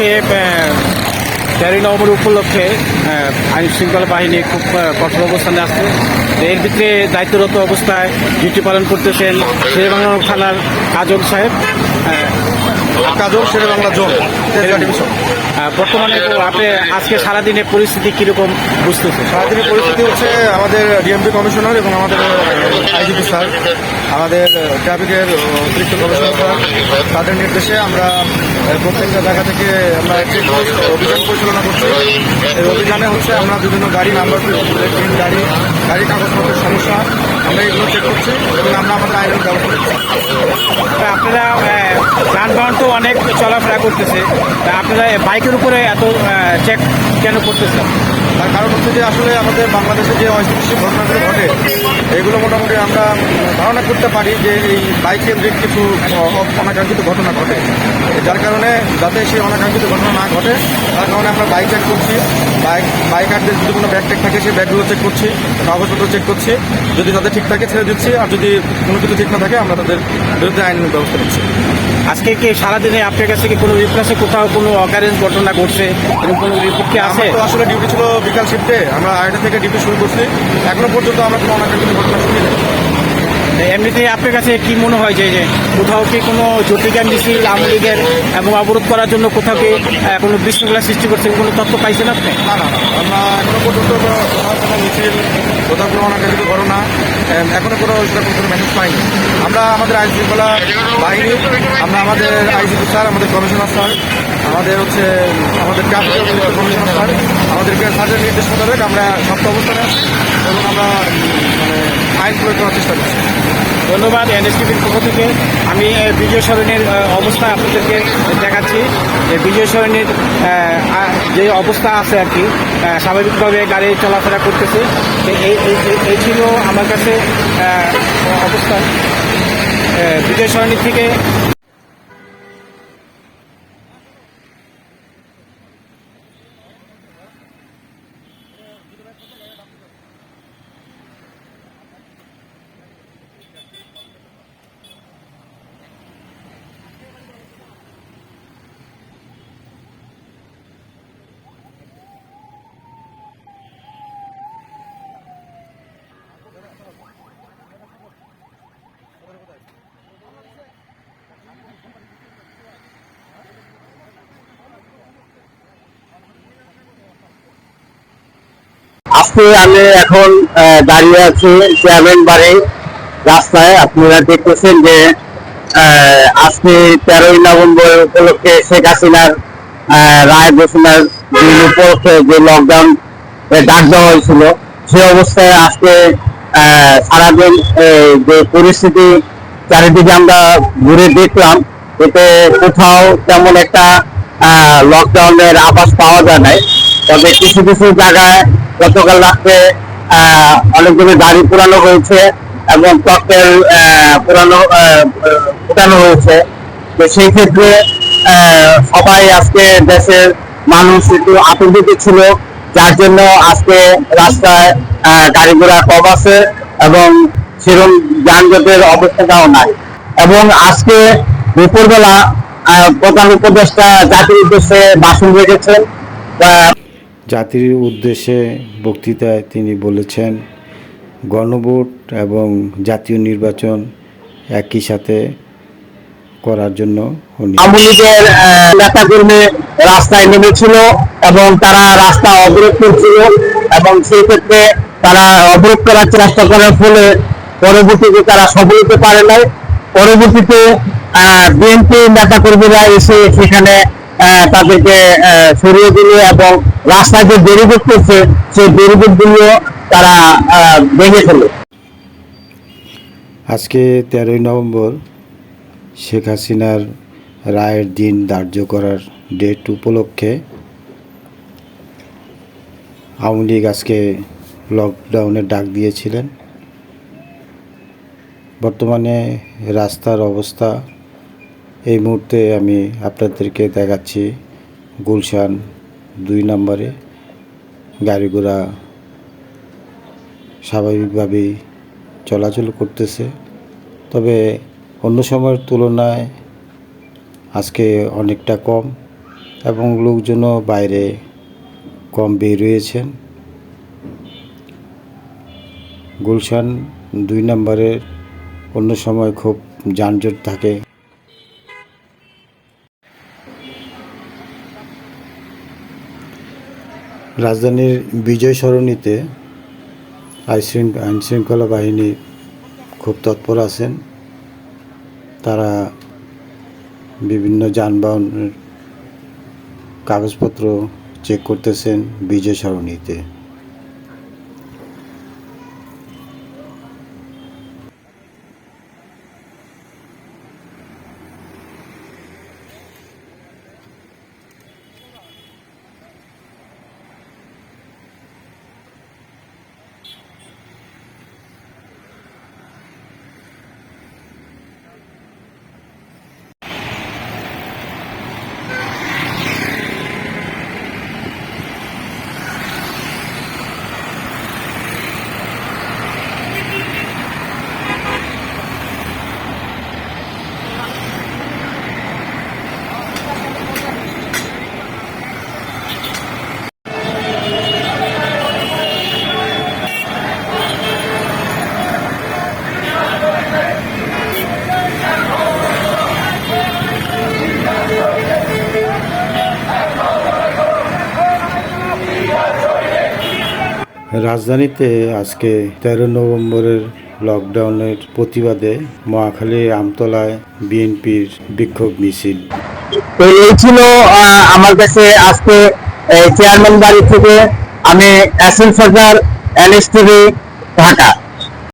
আজকে তেরোই নভেম্বর উপলক্ষে আইন শৃঙ্খলা বাহিনী খুব কঠোর অবস্থানে আসছে এর ভিতরে দায়িত্বরত অবস্থায় ডিউটি পালন করতেছেন শেরবাংলা থানার কাজল সাহেব। কাজল শেরে বাংলা জোন। বর্তমানে আপনি আজকে সারাদিনের পরিস্থিতি কীরকম বুঝতেছেন? সারাদিনের পরিস্থিতি হচ্ছে আমাদের ডিএমপি কমিশনার এবং আমাদের আইজিপি স্যার আমাদের ট্রাফিকের অতিরিক্ত কমিশনার স্যার। তাদের নির্দেশে আমরা প্রত্যেকটা জায়গা থেকে আমরা একটি অভিযান পরিচালনা করছি। এই অভিযানে হচ্ছে আমরা বিভিন্ন গাড়ি নাম্বার প্লেট গাড়ি গাড়ি কাগজপত্রের সমস্যা আমরা এগুলো চেক করছি এবং আমরা আমাদের আইনের ব্যবস্থা করছি আপনারা যানবাহন তো অনেক চলাফেরা করতেছে। তা আপনারা বাইকের উপরে এত চেক কেন করতেছেন? তার কারণ হচ্ছে যে আসলে আমাদের বাংলাদেশে যে অস্থিতিশীল ঘটনাগুলো ঘটে, এগুলো মোটামুটি আমরা ধারণা করতে পারি যে এই বাইকের দিক কিছু অনাকাঙ্ক্ষিত ঘটনা ঘটে। যার কারণে যাতে সেই অনাকাঙ্ক্ষিত ঘটনা না ঘটে, তার কারণে আমরা বাইক চেক করছি। বাইক বাইকারদের যদি কোনো ব্যাগ টেক থাকে, সেই ব্যাগগুলো চেক করছি, কাগজপত্র চেক করছি। যদি তাদের ঠিক থাকে, ছেড়ে দিচ্ছি। আর যদি কোনো কিছু ঠিক না থাকে, আমরা তাদের বিরুদ্ধে আইন ব্যবস্থা নিচ্ছি। আজকে কি সারাদিনে আপনার কাছে কি কোনো রিপ্লাসে কোথাও কোনো অকারেন্স ঘটনা ঘটছে? এরকম কোনো রিপোর্ট কি আছে? আসলে ডিউটি ছিল বিকাল শিফটে আমরা আড়াইটা থেকে ডিউটি শুরু করছি। এখনও পর্যন্ত আমরা কোনো অনাকাঙ্ক্ষিত ঘটনা শুনি না এমনিতেই আপনার কাছে কি মনে হয় যে যে কোথাও কি কোনো জটিকা মিছিল আওয়ামী লীগের এবং অবরোধ করার জন্য কোথাও কি কোনো বিশৃঙ্খলা সৃষ্টি করছে কোনো তথ্য পাইছেন আপনি? না না না, আমরা এখনও পর্যন্ত মিছিল কোথাও কোনো অনাকাঙ্ক্ষিত এম, এখনও কোনো কোনো মেসেজ পাইনি। আমরা আমাদের আইন শৃঙ্খলা বাহিনী আমরা আমাদের আইসিপি স্যার আমাদের কমিশনার স্যার আমাদের হচ্ছে আমাদের কমিশনার স্যার আমাদেরকে স্যারের নির্দেশ মোতাবেক আমরা শক্ত অবস্থানে এবং আমরা মানে আইন প্রয়োগ করার চেষ্টা করছি। ধন্যবাদ এনএসটিভির পক্ষ থেকে। আমি বিজয় সরণের অবস্থা আপনাদেরকে দেখাচ্ছি। যে বিজয় সরণির যে অবস্থা আছে আর কি স্বাভাবিকভাবে গাড়ি চলাফেরা করতেছে। এই ছিল আমার কাছে অবস্থা। বিজয় সরণীর থেকে আজকে আমি এখন দাঁড়িয়ে আছি চেয়ারম্যান বাড়ি। রাস্তায় আপনারা দেখতেছেন যে আজকে তেরোই নভেম্বর উপলক্ষে শেখ হাসিনার রায় ঘোষণার দিন উপলক্ষে যে লকডাউন ডাক দেওয়া হয়েছিল, সে অবস্থায় আজকে সারাদিন যে পরিস্থিতি, চারিদিকে আমরা ঘুরে দেখলাম, এতে কোথাও তেমন একটা লকডাউনের আভাস পাওয়া যায় নাই। তবে কিছু কিছু জায়গায় গতকাল রাত্রে অনেকগুলো গাড়ি পুরানো হয়েছে এবং ককটেল পুরানো ফুটানো হয়েছে। তো সেই ক্ষেত্রে সবাই আজকে দেশের মানুষ একটু আতঙ্কিত ছিল, যার জন্য আজকে রাস্তায় গাড়ি ঘোড়া কম আছে এবং সেরকম যানজটের অবস্থাটাও নাই। এবং আজকে দুপুরবেলা প্রধান উপদেষ্টা জাতির উদ্দেশ্যে ভাষণ রেখেছেন। জাতির উদ্দেশ্যে বক্তৃতায় তিনি বলেছেন, গণভোট এবং জাতীয় নির্বাচন একই সাথে করার জন্য আওয়ামী লীগের নেতা কর্মী রাস্তায় নেমেছিল এবং তারা রাস্তা অবরোধ করছিল এবং সেই ক্ষেত্রে তারা অবরোধ করার চেষ্টা করার ফলে পরবর্তীতে তারা সফল হতে পারে নাই। পরবর্তীতে বিএনপি নেতা কর্মীরা এসে সেখানে তাদেরকে সরিয়ে দিল এবং রাস্তায় যে বেরিগেট করছে সেই বেরিগেটগুলো তারা ভেঙে ফেলে আজকে তেরোই নভেম্বর শেখ হাসিনার রায়ের দিন ধার্য করার ডেট উপলক্ষে আওয়ামী লীগ আজকে লকডাউনের ডাক দিয়েছিলেন। বর্তমানে রাস্তার অবস্থা এই মুহূর্তে আমি আপনাদেরকে দেখাচ্ছি গুলশান দুই নম্বরে গাড়ি ঘোড়া স্বাভাবিকভাবেই চলাচল করতেছে। তবে অন্য সময়ের তুলনায় আজকে অনেকটা কম এবং লোকজনও বাইরে কম বের হয়েছেন। গুলশান দুই নম্বরের অন্য সময় খুব যানজট থাকে। রাজধানীর বিজয় সরণিতে আইন শৃঙ্খলা বাহিনী খুব তৎপর আছেন। তারা বিভিন্ন যানবাহনের কাগজপত্র চেক করতেছেন বিজয় সরণিতে। রাজধানীতে আজকে তেরো নভেম্বরের লকডাউনের প্রতিবাদে মহাখালী আমতলায় বিএনপির বিক্ষোভ মিছিল। তো এই ছিল আমার কাছে আজকে চেয়ারম্যান বাড়ি থেকে আমি এস এন সরকার ঢাকা।